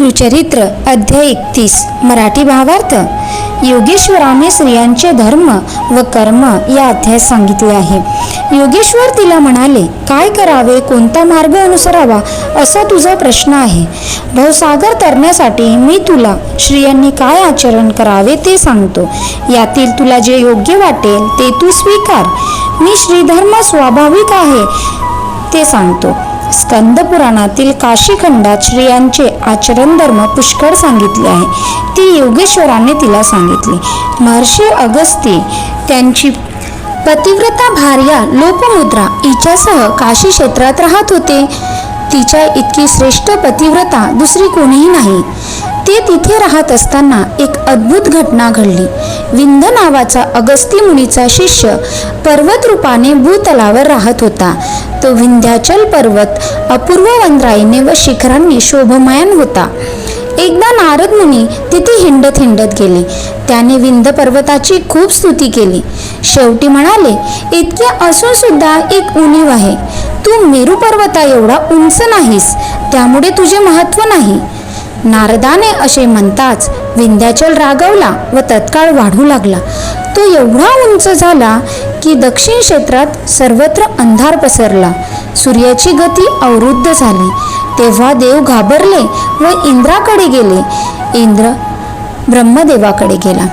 गुरुचरित्र अध्याय एकतीस मराठी भावार्थ. योगेश्वराने स्त्रियांचे धर्म व कर्म या अध्यायात सांगितले आहे. योगेश्वर तिला म्हणाले काय करावे? कोणता मार्ग अनुसरावा? असा तुझा प्रश्न आहे. भवसागर तरण्यासाठी मी तुला स्त्रियांनी काय आचरण करावे ते सांगतो. यातील तुला जे योग्य वाटेल ते तू स्वीकार. मी श्रीधर्म स्वाभाविक आहे ते सांगतो. स्कंद पुराणातील काशीखंडात स्त्रियांचे आचरण धर्म पुष्कळ सांगितले आहे. ती योगेश्वराने तिला सांगितले. महर्षी अगस्ती त्यांची पतिव्रता भार्या लोपमुद्रा हिच्यासह काशी क्षेत्रात राहत होते. तिच्या इतकी श्रेष्ठ पतिव्रता दुसरी कोणीही नाही. ते तिथे राहत असताना एक अद्भुत घटना घडली. विंध नावाचा अगस्ती मुनीचा शिष्य पर्वत रूपाने भूतलावर राहत होता. तो विंध्याचल पर्वत अपूर्व वंद्राईने व शिखरांनी शोभमयान होता. एकदा नारद मुनी तिथे हिंडत हिंडत गेले. त्याने विंध्य पर्वताची खूप स्तुती केली. शेवटी म्हणाले इतके असून सुद्धा एक उणीव आहे. तू मेरू पर्वता एवढा उंच नाहीस. त्यामुळे तुझे महत्त्व नाही. नारदाने असे म्हणताच विंध्याचल रागवला व तत्काळ वाढू लागला. तो एवढा उंच झाला की दक्षिण क्षेत्रात सर्वत्र अंधार पसरला. सूर्याची गती अवरुद्ध झाली. तेव्हा देव घाबरले व इंद्राकडे गेले. इंद्र ब्रह्मदेवाकडे गेला.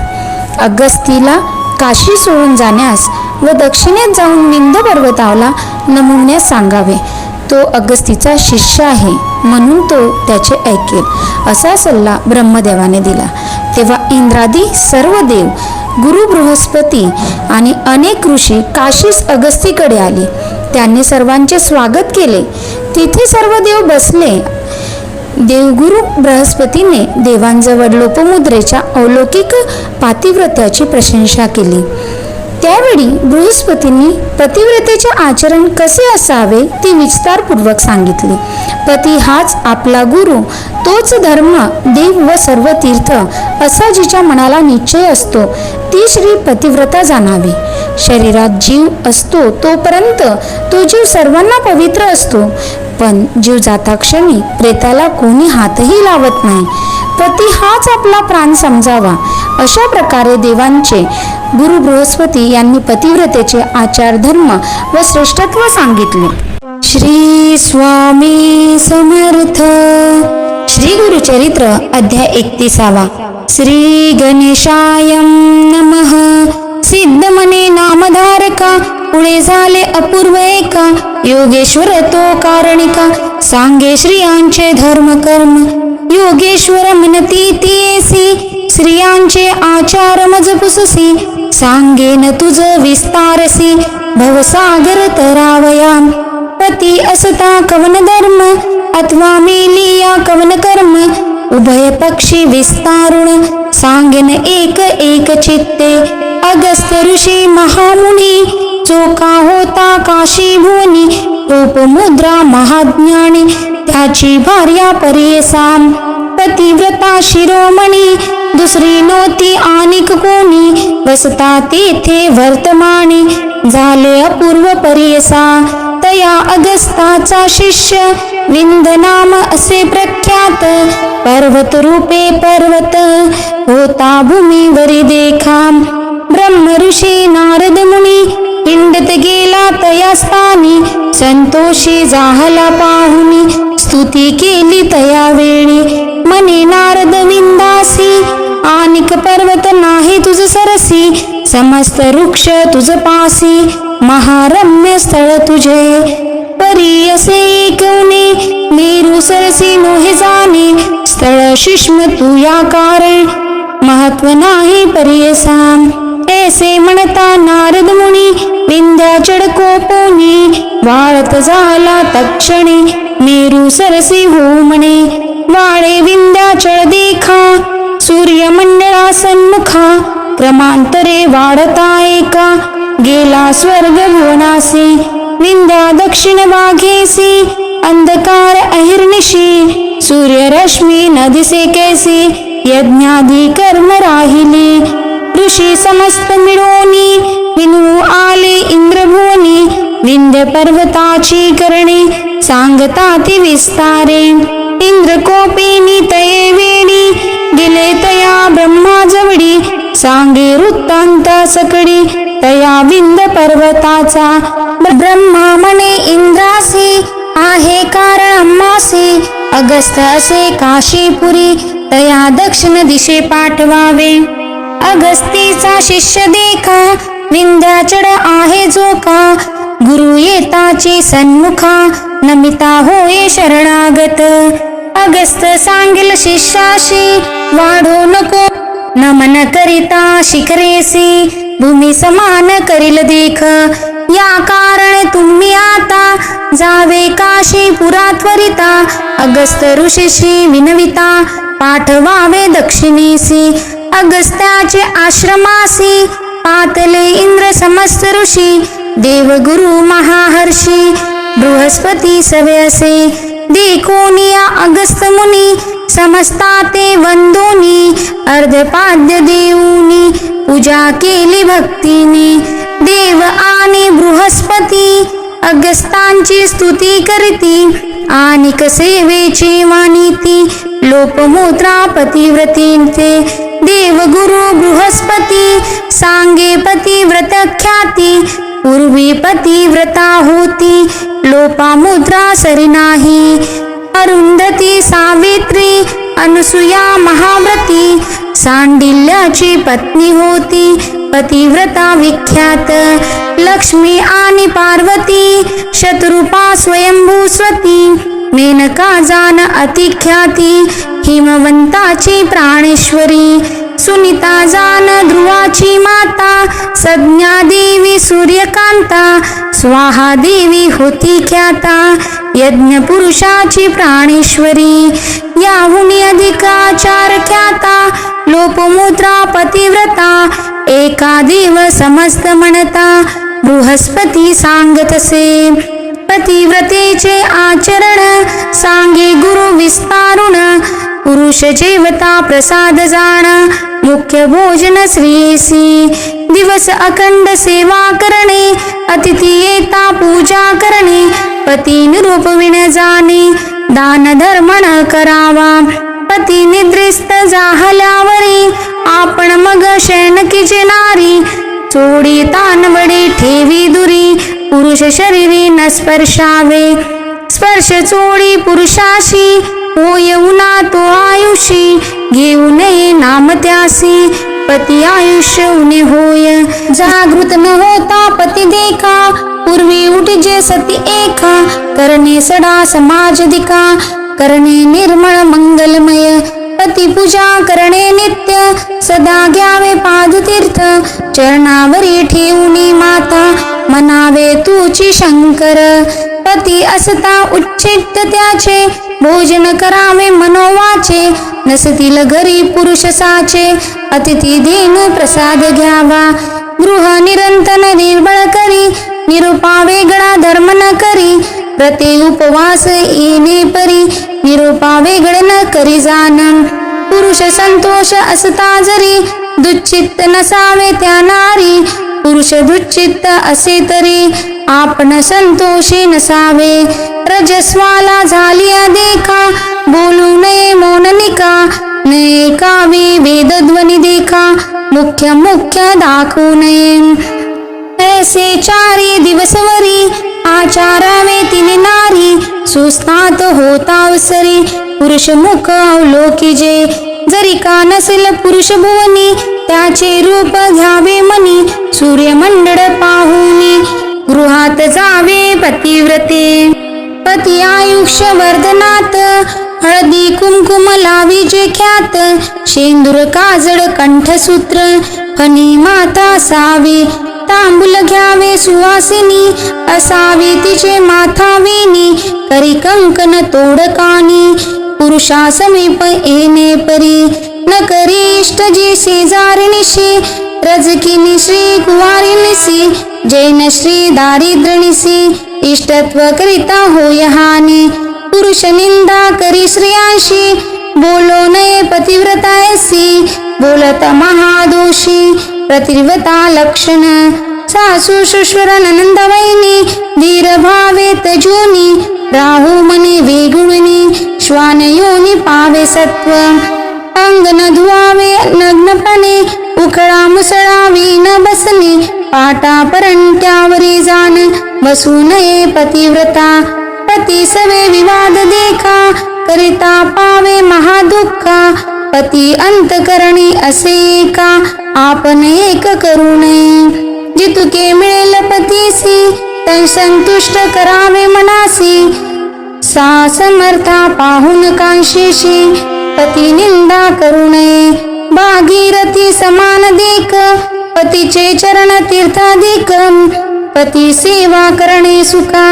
अगस्तीला काशी सोडून जाण्यास व दक्षिणेत जाऊन विंध पर्वताला नमुण्यास सांगावे. तो अगस्तीचा शिष्य आहे. म्हणून तो त्याचे ऐकेल. असा सल्ला ब्रह्मदेवाने दिला. तेव्हा इंद्रादी सर्व देव गुरु बृहस्पती आणि अनेक ऋषी काशीस अगस्तीकडे आले. त्यांनी सर्वांचे स्वागत केले. तिथे सर्व देव बसले. देवगुरु बृहस्पतीने देवांजवळ लोपमुद्रेच्या अलौकिक पातिव्रत्याची प्रशंसा केली. त्यावेळी बृहस्पतींनी पतिव्रतेचे आचरण कसे असावे ते विस्तारपूर्वक सांगितले. पती हाच आपला गुरु. तोच धर्म देव व सर्व तीर्थ असा जिच्या मनाला निश्चय असतो ती श्री पतिव्रता जाणावी. शरीरात जीव असतो तोपर्यंत तो जीव सर्वांना पवित्र असतो. पण जीव जाता क्षणी प्रेताला कोणी हातही लावत नाही. पती हाच आपला प्राण समजावा. अशा प्रकारे देवांचे गुरु बृहस्पती यांनी पतिव्रतेचे आचार धर्म व श्रेष्ठत्व सांगितले. श्री स्वामी समर्थ. श्री गुरुचरित्र अध्याय एकतीसावा. श्री गणेशाय नमः. सिद्धमने नामधारका पुढे झाले अपूर्व एका योगेश्वर तो कारणिका. सांगे श्रियांचे धर्म कर्म योगेश्वर म्हणती तीसी स्त्रियांचे आचार मजपुससी सांगेन तुझ विस्तारसी. भवसागर तरावयाम. पती असता कवन धर्म अथवा मेलिया कवन कर्म उभय पक्षी विस्तारुण सांगेन एक एक चित्ते. अगस्त ऋषी महामुनी चोका होता काशी भुवनी रूपमुद्रा महाज्ञानी त्याची भार्या परेसाम पतिव्रता शिरोमणी दुसरी नव्हती आनिक कोणी वसता तेथे वर्तमानी झाले अपूर्व परेसा तया अगस्ताचा शिष्य विंद नाम असे प्रख्यात पर्वत रूपे पर्वत होता भूमीवरी देखा ब्रह्म ऋषी नारद मुनी हिंडत गेला तया स्थानी संतोषी जाहला पाहुनी स्तुती केली तया वेळी. मने नारद विंदासी आनिक पर्वत नाही तुझ सर सरसी समस्त वृक्ष तुझ पासी महारम्य स्थळ तुझे. परी असे एकवणे मेरू सरसी मोहे जाणे. स्थळ शिष्म तू या कारण महत्त्व नाही परियसाम ऐसे म्हणता नारद मुनी विंध्या चडको पोनी वाळत झाला तक्षणी मेरू सरसी हो म्हणे. वाळे विंध्याचळ देखा सूर्यमंडळा सन्मुखा. क्रमांतरे वाढता एका. गेला स्वर्ग भुवनासी विंध्या दक्षिण वाघेसी. अंधकार अहिर्निशी. सूर्यरश्मी न दिसे कैसी. यज्ञादी कर्म राहिली. ऋषी समस्त मिळोनी. विनू आले इंद्रभुवनी. विंध्य पर्वताची करणे. सांगता ती विस्तारे. इंद्रकोपी तये वेणी. गेले तया ब्रह्माजवडी. सांगे वृत्तांत सकडी तया विंद पर्वताचा. ब्रह्मा म्हणे इंद्रासी आहे कारण अम्मासी. अगस्त असे काशीपुरी तया दक्षिण दिशे पाठवावे. अगस्तीचा शिष्य देखा विंध्याचड आहे जो का गुरु येताची सन्मुखा नमिता होय शरणागत. अगस्त सांगेल शिष्याशी वाढो नको नमन करिता शिखरेसी भूमी समान करील देख। या कारण तुम्ही आता जावे काशी पुरा त्वरिता अगस्त ऋषीशी विनविता पाठवावे दक्षिणेसी अगस्त्याचे आश्रमासी पातले इंद्र समस्त ऋषी। देवगुरु महाहर्षी बृहस्पती सवे असे। देखोनिया अगस्त मुनी समस्ता ते वंदोनी अर्धपाद्य देऊनी पूजा केली भक्तीने. देव आणि बृहस्पती अगस्तांची स्तुती करती आणि सेवेची मानिती लोपमूत्रा पतिव्रतींचे. देवगुरु बृहस्पती सांगे पतिव्रत ख्याती पूर्वी पतिव्रता होती लोपामुद्रा सरी नाही. अरुंधती सावित्री अनुसुया महाव्रती सांडिल्याची पत्नी होती पतिव्रता विख्यात. लक्ष्मी आणि पार्वती शत्रुपा स्वयंभू स्वती मेनका जान अतिख्याती हिमवंताची प्राणेश्वरी सुनीता जान ध्रुवाची माता सज्ञा देवी सूर्यकांता स्वाहा देवी होती ख्याता. यज्ञ पुरुषाची प्राणेश्वरी याहुनी अधिकाचार ख्याता लोपमुद्रा पतिव्रता एका देव समस्त म्हणता बृहस्पती सांगत असे. पतिव्रतेचे आचरण सांगे गुरु विस्तारुण पुरुष जेवता प्रसाद जाण मुख्य भोजन श्रीसी दिवस अखंड सेवा करणे अतिथी येता पूजा करणे पती निरूपविण जाणे दान धर्म न करावा। पती निद्रिस्त जाहल्यावरी आपण मग शयन नारी चोडी तानवडे ठेवी दुरी पुरुष शरीरी न स्पर्शावे। स्पर्श चोडी पुरुषाशी होय येऊना तो आयुषी घेऊ नये नाम त्यासी पती आयुष्य उणे होय. जागृत न होता पती देखा पूर्वी उठजे सती एका करणे सडा समाज दिका करणे निर्मळ मंगलमय पती पूजा करणे नित्य सदा घ्यावे पादतीर्थ चरणावरी ठेवणी माता मनावे तुची शंकर. पती असता उच्चित त्याचे भोजन करावे मनोवाचे नसतील घरी पुरुष साचे अतिथी देन प्रसाद घ्यावा. गृह निरंतन निर्बळ करी निरुपा वेगळा धर्म न करी प्रते उपवास येणे परी निरुपा वेगळ न करी जाण पुरुष संतोष असता जरी दुच्चित्त नसावे त्या नारी पुरुष दुच्चित्त असे तरी आपण संतोषी नसावे. रजस्वाला झालिया देखा बोलू नये मौननिका नये कावी वेदध्वनी देखा मुख्य मुख्य दाखवू नये. ऐसे चारी दिवसवरी आचारावे तिने नारी. सुस्तात होता अवसरी पुरुष मुख अवलोकिजे जरी का नसेल पुरुष भुवनी त्याचे रूप घ्यावे मनी. सूर्यमंडळ पाहुनी. गृहात जावे पतिव्रते. पती आयुष्य वर्धनात हळदी कुंकुम लावीचे ख्यात. शेंदूर काजळ कंठसूत्र फणी माता सावी. तांबूल घ्यावे सुवासिनी असावी तिचे माथावेनी करी कंकन तोडकानी पुरुषा समीप येणे परी. न करी इष्ट जे शेजारिणीशी रजकिनी श्री कुवारिणीसी जैन श्री दारिद्र्यनिसी इष्टत्व करिता होय हानी पुरुष निंदा करी श्रियांशी बोलो नये पतिव्रतायसी बोलत महादोषी प्रतिव्रता लक्षण सासू शुश्वर नंदवैनी धीर भावे तजोनी राहू मने वेगुळनी श्वान योनी पावे सत्व अंग न धुवावे नग्नपणे उखळा मुसळावी न बसली पाटा परंट्यावरी जाण बसू नये पतिव्रता. पती सवे विवाद देखा करिता पावे महादुःखा. पती अंतकरणी असे का आपण एक करू नये. जितुके मिळेल पतीसी तै संतुष्ट करावे मनासी. सा समर्था पाहून कांशीशी पती निंदा करू नये. भागीरथी समान देख पतीचे चरण तीर्थाधिक पती सेवा करणे सुखा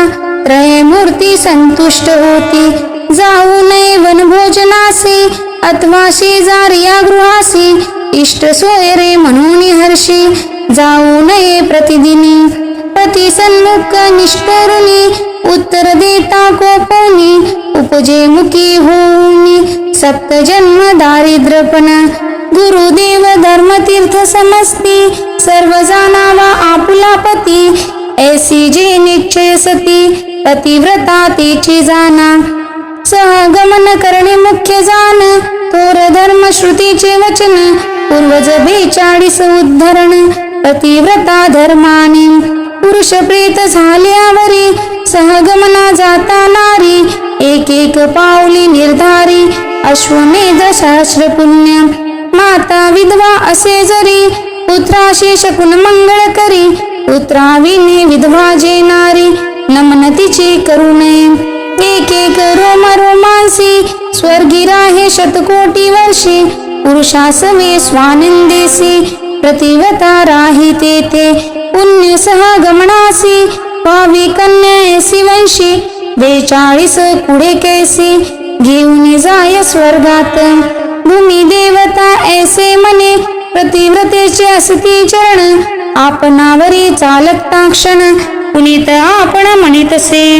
त्रय मूर्ती संतुष्ट होती. जाऊ नये वनभोजनासी अथवा शेजारी या गृहासी इष्ट सोयरे म्हणून हर्षी जाऊ नये प्रतिदिनी पती सन्मुख निष्ठोरुनी उत्तर देता कोपोनी उपजे मुखी होऊनी सप्त जन्म दारिद्रपण गुरुदेव धर्मतीर्थ समस्ती सर्व जाणावा आपुला पती ऐसी जे निश्चय सती पतिव्रता तिची जाना सहगमन करणे मुख्य जाण थोर धर्म श्रुतीचे वचन पूर्वज बेचाळीस उद्धरण पतिव्रता धर्माने. पुरुष प्रेत झाल्यावरी सहगमना जाता नारी एक एक पावली निर्धारी अश्वमेध सहस्र पुण्य. माता विधवा असे जरी पुत्राशी शकून मंगळ करी पुत्राविने विधवा जे नारी नमन तिचे करू नये एक एक रोम मानसी स्वर्गिरा हे शतकोटी वर्षी पुरुषासवे स्वानंदेसी प्रतिवता राही तेथे पुण्य गमनासी पावी कन्यासी वंशी बेचाळीस पुढे कैसी घेऊन जाय स्वर्गात. भूमी देवता ऐसे मने प्रतिव्रतेचे असती चरण आपणावरी चालकता क्षण पुनीत आपण म्हणितसे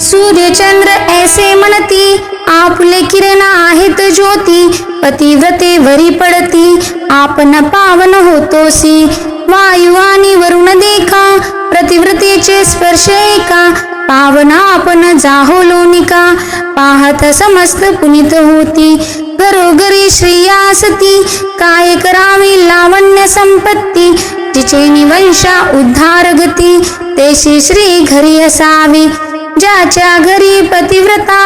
सूर्यचंद्र ऐसे म्हणती आपले किरण आहेत ज्योती पतिव्रते वरी पडती आपण पावन होतोसी. वायू आणि वरुण देखा प्रतिव्रतेचे स्पर्श एका पावना आपण जाहो लोनिका पाहत समस्त पुनित होती. घरोघरी श्रेया सती काय करावी लावण्य संपत्ती जिचे निवंशा उद्धार गती तेशी श्री घरी असावी. ज्याच्या घरी पतिव्रता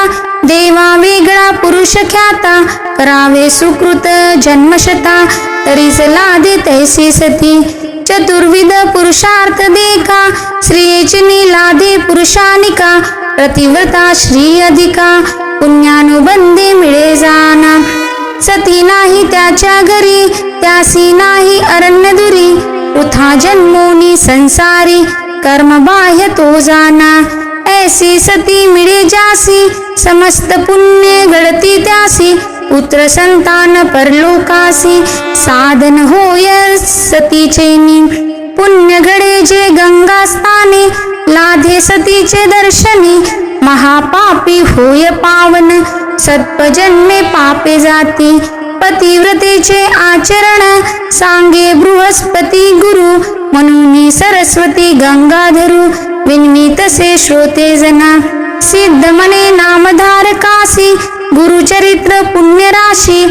देवा वेगळा पुरुष ख्याता करावे सुकृत जन्मशता तरीच लादे तैसी सती. चतुर्विध पुरुषार्थ देखा स्त्रियेची लादे पुरुषानिका प्रतिव्रता श्री अधिका पुण्यानुबंधे मिळे जाना. सती नाही त्याच्या घरी त्यासी नाही अरण्य दुरी उथा जन्मोनी संसारी कर्म बाह्य तो जाना. ऐसी सती मिळे जासी समस्त पुण्य घडती त्यासी पुत्र संतान परलोकासी साधन होय सतीचे नी पुण्य घडे जे गंगा स्थाने लाधे सतीचे दर्शनी महापापी होय पावन सत्पजन्मे पापे जाती पतिव्रतेचे आचरण सांगे बृहस्पती गुरु म्हणून सरस्वती गंगाधरू विनमी तसे श्रोते जना सिद्ध मने नामधारकासी गुरुचरित्र पुण्यराशी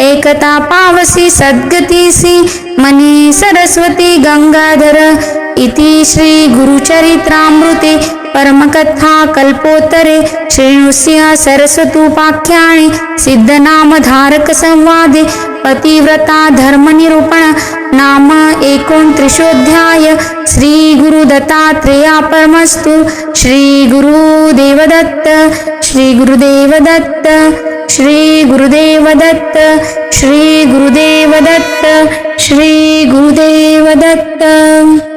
एकता पावसी सद्गतीसी मनी सरस्वती गंगाधर इति श्री गुरुचरित्रामृते परमकथा कल्पोत्तरे श्रीनृसिंह सरस्वतूपाख्याणि सिद्धनामधारक संवादे पतिव्रता धर्मनिरूपण नाम एकोणत्रिशोऽध्याय श्री गुरुदत्तात्रेयापरमस्तु श्री गुरुदेवदत्त श्री गुरुदेवदत्त श्री गुरुदेवदत्त श्री गुरुदेवदत्त श्री गुरुदेवदत्त